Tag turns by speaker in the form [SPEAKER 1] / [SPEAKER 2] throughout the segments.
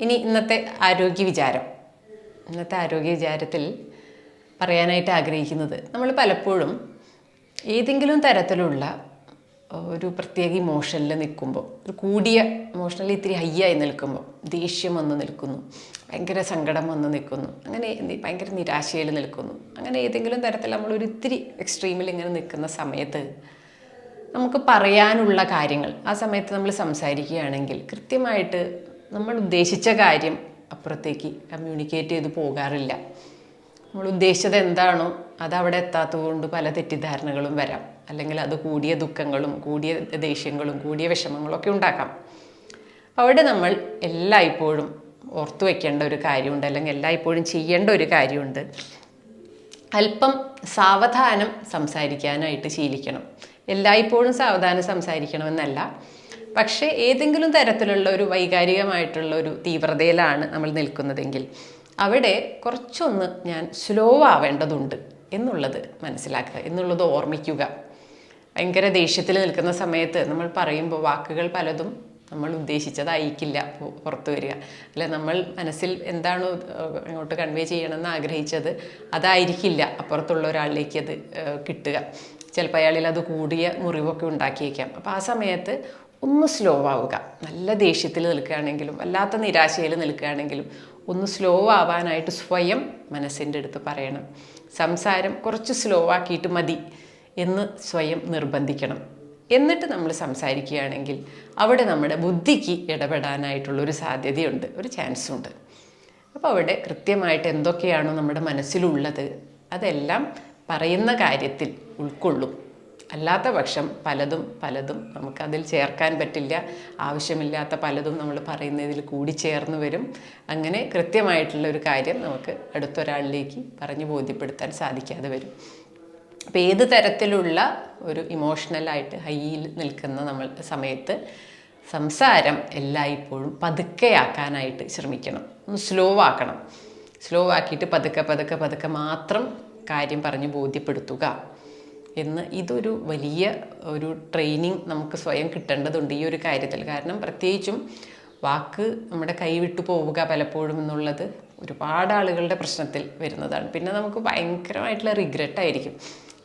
[SPEAKER 1] ഇനി ഇന്നത്തെ ആരോഗ്യ വിചാരം ഇന്നത്തെ ആരോഗ്യ വിചാരത്തിൽ പറയാനായിട്ട് ആഗ്രഹിക്കുന്നത് നമ്മൾ പലപ്പോഴും ഏതെങ്കിലും തരത്തിലുള്ള ഒരു പ്രത്യേക ഇമോഷനിൽ നിൽക്കുമ്പോൾ ഒരു കൂടിയ ഇമോഷണലി ഇത്തിരി ഹൈയായി നിൽക്കുമ്പോൾ ദേഷ്യം വന്ന് നിൽക്കുന്നു ഭയങ്കര സങ്കടം വന്ന് നിൽക്കുന്നു അങ്ങനെ ഭയങ്കര നിരാശയിൽ നിൽക്കുന്നു അങ്ങനെ ഏതെങ്കിലും തരത്തിൽ നമ്മൾ ഒരു ഇത്തിരി എക്സ്ട്രീമിൽ ഇങ്ങനെ നിൽക്കുന്ന സമയത്ത് നമുക്ക് പറയാനുള്ള കാര്യങ്ങൾ ആ സമയത്ത് നമ്മൾ സംസാരിക്കുകയാണെങ്കിൽ കൃത്യമായിട്ട് നമ്മൾ ഉദ്ദേശിച്ച കാര്യം അപ്പുറത്തേക്ക് കമ്മ്യൂണിക്കേറ്റ് ചെയ്ത് പോകാറില്ല. നമ്മൾ ഉദ്ദേശിച്ചത് എന്താണോ അത് അവിടെ എത്താത്തതുകൊണ്ട് പല തെറ്റിദ്ധാരണകളും വരാം. അല്ലെങ്കിൽ അത് കൂടിയ ദുഃഖങ്ങളും കൂടിയ ദേഷ്യങ്ങളും കൂടിയ വിഷമങ്ങളും ഒക്കെ ഉണ്ടാക്കാം. അവിടെ നമ്മൾ എല്ലായ്പ്പോഴും ഓർത്തു വയ്ക്കേണ്ട ഒരു കാര്യമുണ്ട്. അല്ലെങ്കിൽ എല്ലായ്പ്പോഴും ചെയ്യേണ്ട ഒരു കാര്യമുണ്ട്. അല്പം സാവധാനം സംസാരിക്കാനായിട്ട് ശീലിക്കണം. എല്ലായ്പ്പോഴും സാവധാനം സംസാരിക്കണമെന്നല്ല. പക്ഷേ ഏതെങ്കിലും തരത്തിലുള്ള ഒരു വൈകാരികമായിട്ടുള്ള ഒരു തീവ്രതയിലാണ് നമ്മൾ നിൽക്കുന്നതെങ്കിൽ അവിടെ കുറച്ചൊന്ന് ഞാൻ സ്ലോ ആവേണ്ടതുണ്ട് എന്നുള്ളത് മനസ്സിലാക്കുക എന്നുള്ളത് ഓർമ്മിക്കുക. ഭയങ്കര ദേഷ്യത്തിൽ നിൽക്കുന്ന സമയത്ത് നമ്മൾ പറയുമ്പോൾ വാക്കുകൾ പലതും നമ്മൾ ഉദ്ദേശിച്ചതായിരിക്കില്ല പുറത്തു വരിക. അല്ല നമ്മൾ മനസ്സിൽ എന്താണോ അങ്ങോട്ട് കൺവേ ചെയ്യണമെന്ന് ആഗ്രഹിച്ചത് അതായിരിക്കില്ല അപ്പുറത്തുള്ള ഒരാളിലേക്ക് അത് കിട്ടുക. ചിലപ്പോൾ അയാളിൽ അത് കൂടിയ മുറിവൊക്കെ ഉണ്ടാക്കിയേക്കാം. അപ്പോൾ ആ സമയത്ത് ഒന്ന് സ്ലോ ആവുക. നല്ല ദേഷ്യത്തിൽ നിൽക്കുകയാണെങ്കിലും അല്ലാത്ത നിരാശയിൽ നിൽക്കുകയാണെങ്കിലും ഒന്ന് സ്ലോ ആവാനായിട്ട് സ്വയം മനസ്സിന്റെ അടുത്ത് പറയണം. സംസാരം കുറച്ച് സ്ലോ ആക്കിയിട്ട് മതി എന്ന് സ്വയം നിർബന്ധിക്കണം. എന്നിട്ട് നമ്മൾ സംസാരിക്കുകയാണെങ്കിൽ അവിടെ നമ്മുടെ ബുദ്ധിക്ക് ഇടപെടാനായിട്ടുള്ളൊരു സാധ്യതയുണ്ട് ഒരു ചാൻസ് ഉണ്ട്. അപ്പോൾ അവിടെ കൃത്യമായിട്ട് എന്തൊക്കെയാണോ നമ്മുടെ മനസ്സിലുള്ളത് അതെല്ലാം പറയുന്ന കാര്യത്തിൽ ഉൾക്കൊള്ളും. അല്ലാത്ത പക്ഷം പലതും പലതും നമുക്കതിൽ ചേർക്കാൻ പറ്റില്ല. ആവശ്യമില്ലാത്ത പലതും നമ്മൾ പറയുന്നതിൽ കൂടി ചേർന്ന് വരും. അങ്ങനെ കൃത്യമായിട്ടുള്ള ഒരു കാര്യം നമുക്ക് അടുത്തൊരാളിലേക്ക് പറഞ്ഞ് ബോധ്യപ്പെടുത്താൻ സാധിക്കാതെ വരും. അപ്പം ഏത് തരത്തിലുള്ള ഒരു ഇമോഷണലായിട്ട് ഹൈയിൽ നിൽക്കുന്ന നമ്മൾ സമയത്ത് സംസാരം എല്ലായ്പ്പോഴും പതുക്കെയാക്കാനായിട്ട് ശ്രമിക്കണം. ഒന്ന് സ്ലോ ആക്കണം. സ്ലോ ആക്കിയിട്ട് പതുക്കെ പതുക്കെ പതുക്കെ മാത്രം കാര്യം പറഞ്ഞ് ബോധ്യപ്പെടുത്തുക. എന്ന് ഇതൊരു വലിയ ഒരു ട്രെയിനിങ് നമുക്ക് സ്വയം കിട്ടേണ്ടതുണ്ട് ഈ ഒരു കാര്യത്തിൽ. കാരണം പ്രത്യേകിച്ചും വാക്ക് നമ്മുടെ കൈവിട്ടു പോവുക പലപ്പോഴും എന്നുള്ളത് ഒരുപാട് ആളുകളുടെ പ്രശ്നത്തിൽ വരുന്നതാണ്. പിന്നെ നമുക്ക് ഭയങ്കരമായിട്ടുള്ള റിഗ്രറ്റ് ആയിരിക്കും.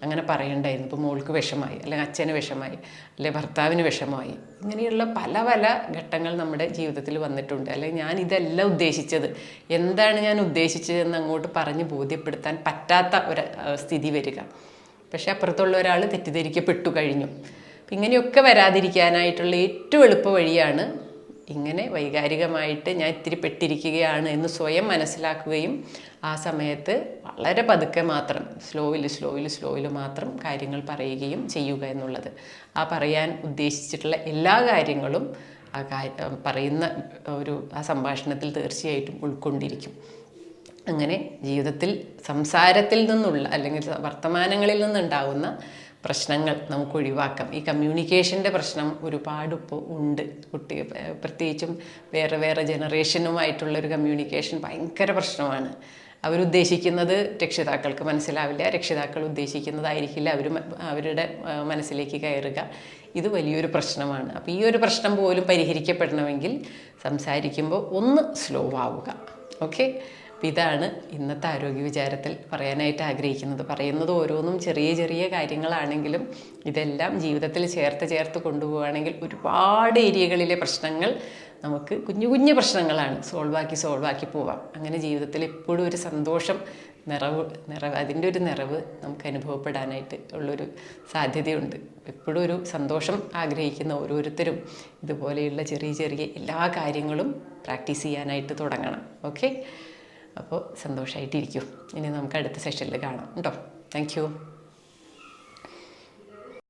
[SPEAKER 1] അങ്ങനെ പറയണ്ടായിരുന്നു. ഇപ്പോൾ മോൾക്ക് വിഷമായി അല്ലെങ്കിൽ അച്ഛന് വിഷമായി അല്ലെങ്കിൽ ഭർത്താവിന് വിഷമമായി ഇങ്ങനെയുള്ള പല പല ഘട്ടങ്ങൾ നമ്മുടെ ജീവിതത്തിൽ വന്നിട്ടുണ്ട്. അല്ലെങ്കിൽ ഞാൻ ഇതല്ല ഉദ്ദേശിച്ചത്. എന്താണ് ഞാൻ ഉദ്ദേശിച്ചതെന്ന് അങ്ങോട്ട് പറഞ്ഞ് ബോധ്യപ്പെടുത്താൻ പറ്റാത്ത ഒരു സ്ഥിതി വരിക. പക്ഷേ അപ്പുറത്തുള്ള ഒരാൾ തെറ്റിദ്ധരിക്കപ്പെട്ടു കഴിഞ്ഞു. അപ്പം ഇങ്ങനെയൊക്കെ വരാതിരിക്കാനായിട്ടുള്ള ഏറ്റവും എളുപ്പ വഴിയാണ് ഇങ്ങനെ വൈകാരികമായിട്ട് ഞാൻ ഇത്തിരി പെട്ടിരിക്കുകയാണ് എന്ന് സ്വയം മനസ്സിലാക്കുകയും ആ സമയത്ത് വളരെ പതുക്കെ മാത്രം സ്ലോയിൽ സ്ലോയിൽ സ്ലോയിൽ മാത്രം കാര്യങ്ങൾ പറയുകയും ചെയ്യുക എന്നുള്ളത്. ആ പറയാൻ ഉദ്ദേശിച്ചിട്ടുള്ള എല്ലാ കാര്യങ്ങളും ആ പറയുന്ന ഒരു ആ സംഭാഷണത്തിൽ തീർച്ചയായിട്ടും ഉൾക്കൊണ്ടിരിക്കും. അങ്ങനെ ജീവിതത്തിൽ സംസാരത്തിൽ നിന്നുള്ള അല്ലെങ്കിൽ വർത്തമാനങ്ങളിൽ നിന്നുണ്ടാകുന്ന പ്രശ്നങ്ങൾ നമുക്ക് ഒഴിവാക്കാം. ഈ കമ്മ്യൂണിക്കേഷന്റെ പ്രശ്നം ഒരുപാട് ഇപ്പോൾ ഉണ്ട്. കുട്ടി പ്രത്യേകിച്ചും വേറെ വേറെ ജനറേഷനുമായിട്ടുള്ളൊരു കമ്മ്യൂണിക്കേഷൻ ഭയങ്കര പ്രശ്നമാണ്. അവരുദ്ദേശിക്കുന്നത് രക്ഷിതാക്കൾക്ക് മനസ്സിലാവില്ല. രക്ഷിതാക്കൾ ഉദ്ദേശിക്കുന്നതായിരിക്കില്ല. അവർ അവരുടെ മനസ്സിലേക്ക് കയറുക. ഇത് വലിയൊരു പ്രശ്നമാണ്. അപ്പോൾ ഈ ഒരു പ്രശ്നം പോലും പരിഹരിക്കപ്പെടണമെങ്കിൽ സംസാരിക്കുമ്പോൾ ഒന്ന് സ്ലോ ആവുക. ഓക്കെ ഇതാണ് ഇന്നത്തെ ആരോഗ്യ വിചാരത്തിൽ പറയാനായിട്ട് ആഗ്രഹിക്കുന്നത്. പറയുന്നത് ഓരോന്നും ചെറിയ ചെറിയ കാര്യങ്ങളാണെങ്കിലും ഇതെല്ലാം ജീവിതത്തിൽ ചേർത്ത് ചേർത്ത് കൊണ്ടുപോവുകയാണെങ്കിൽ ഒരുപാട് ഏരിയകളിലെ പ്രശ്നങ്ങൾ നമുക്ക് കുഞ്ഞു കുഞ്ഞു പ്രശ്നങ്ങളാണ് സോൾവാക്കി സോൾവാക്കി പോവാം. അങ്ങനെ ജീവിതത്തിൽ എപ്പോഴും ഒരു സന്തോഷം നിറവ് നിറവ് അതിന്റെ ഒരു നിറവ് നമുക്ക് അനുഭവപ്പെടാനായിട്ട് ഉള്ളൊരു സാധ്യതയുണ്ട്. എപ്പോഴും ഒരു സന്തോഷം ആഗ്രഹിക്കുന്ന ഓരോരുത്തരും ഇതുപോലെയുള്ള ചെറിയ ചെറിയ എല്ലാ കാര്യങ്ങളും പ്രാക്ടീസ് ചെയ്യാനായിട്ട് തുടങ്ങണം. ഓക്കെ അപ്പോൾ സന്തോഷമായിട്ടിരിക്കും ഇനി നമുക്ക് അടുത്ത സെഷനിൽ കാണാം. കേട്ടോ. താങ്ക്